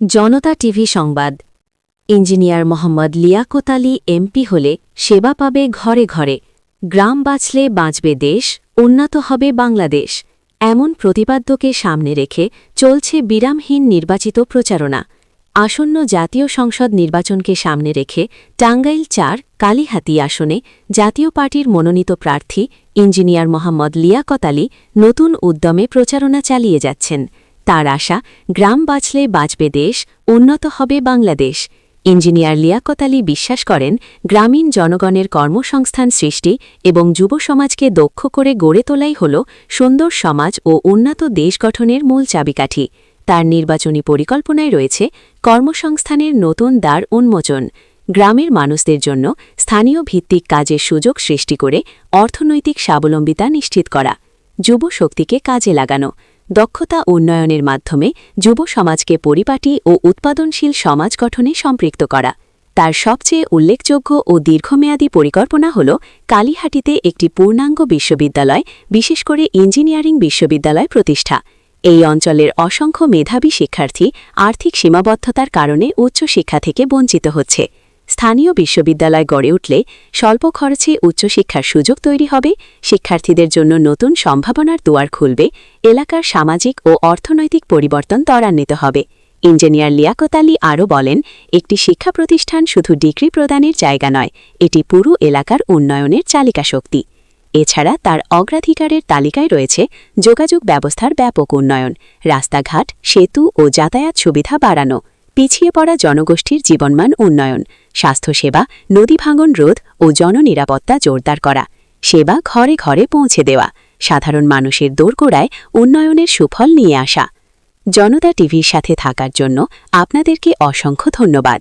জনতা TV সংবাদ। Engineer Mohammad Liaquat Ali MP হলে সেবা পাবে ঘরে ঘরে। গ্রাম বাঁচলে বাঁচবে দেশ, উন্নত হবে বাংলাদেশ। এমন প্রতিপাদ্যকে সামনে রেখে চলছে বিরামহীন নির্বাচিত প্রচারণা। আসন্ন জাতীয় সংসদ নির্বাচনকে সামনে রেখে টাঙ্গাইল চার, কালীহাতি আসনে জাতীয় পার্টির মনোনীত প্রার্থী ইঞ্জিনিয়ার মোহাম্মদ লিয়াকত আলী নতুন উদ্যমে প্রচারণা চালিয়ে যাচ্ছেন। তার আশা, গ্রাম বাঁচলে বাঁচবে দেশ, উন্নত হবে বাংলাদেশ। ইঞ্জিনিয়ার লিয়াকত আলী বিশ্বাস করেন, গ্রামীণ জনগণের কর্মসংস্থান সৃষ্টি এবং যুব সমাজকে দক্ষ করে গড়ে তোলাই হল সুন্দর সমাজ ও উন্নত দেশ গঠনের মূল চাবিকাঠি। তার নির্বাচনী পরিকল্পনায় রয়েছে কর্মসংস্থানের নতুন দ্বার উন্মোচন। গ্রামের মানুষদের জন্য স্থানীয় ভিত্তিক কাজের সুযোগ সৃষ্টি করে অর্থনৈতিক স্বাবলম্বিতা নিশ্চিত করা, যুব শক্তিকে কাজে লাগানো। দক্ষতা উন্নয়নের মাধ্যমে যুব সমাজকে পরিপাটি ও উৎপাদনশীল সমাজ গঠনে সম্পৃক্ত করা। তার সবচেয়ে উল্লেখযোগ্য ও দীর্ঘমেয়াদী পরিকল্পনা হল কালীহাটিতে একটি পূর্ণাঙ্গ বিশ্ববিদ্যালয়, বিশেষ করে ইঞ্জিনিয়ারিং বিশ্ববিদ্যালয় প্রতিষ্ঠা। এই অঞ্চলের অসংখ্য মেধাবী শিক্ষার্থী আর্থিক সীমাবদ্ধতার কারণে উচ্চশিক্ষা থেকে বঞ্চিত হচ্ছে। স্থানীয় বিশ্ববিদ্যালয় গড়ে উঠলে স্বল্প খরচে উচ্চশিক্ষার সুযোগ তৈরি হবে। শিক্ষার্থীদের জন্য নতুন সম্ভাবনার দুয়ার খুলবে। এলাকার সামাজিক ও অর্থনৈতিক পরিবর্তন ত্বরান্বিত হবে। ইঞ্জিনিয়ার লিয়াকত আলী আরও বলেন, একটি শিক্ষা প্রতিষ্ঠান শুধু ডিগ্রি প্রদানের জায়গা নয়, এটি পুরো এলাকার উন্নয়নের চালিকা শক্তি। এছাড়া তার অগ্রাধিকারের তালিকায় রয়েছে যোগাযোগ ব্যবস্থার ব্যাপক উন্নয়ন, রাস্তাঘাট, সেতু ও যাতায়াত সুবিধা বাড়ানো, পিছিয়ে পড়া জনগোষ্ঠীর জীবনমান উন্নয়ন। স্বাস্থ্যসেবা নদী ভাঙন রোধ ও জননিরাপত্তা জোরদার করা। সেবা ঘরে ঘরে পৌঁছে দেওয়া, সাধারণ মানুষের দোরগোড়ায় উন্নয়নের সুফল নিয়ে আসা। জনতা টিভির সাথে থাকার জন্য আপনাদেরকে অসংখ্য ধন্যবাদ।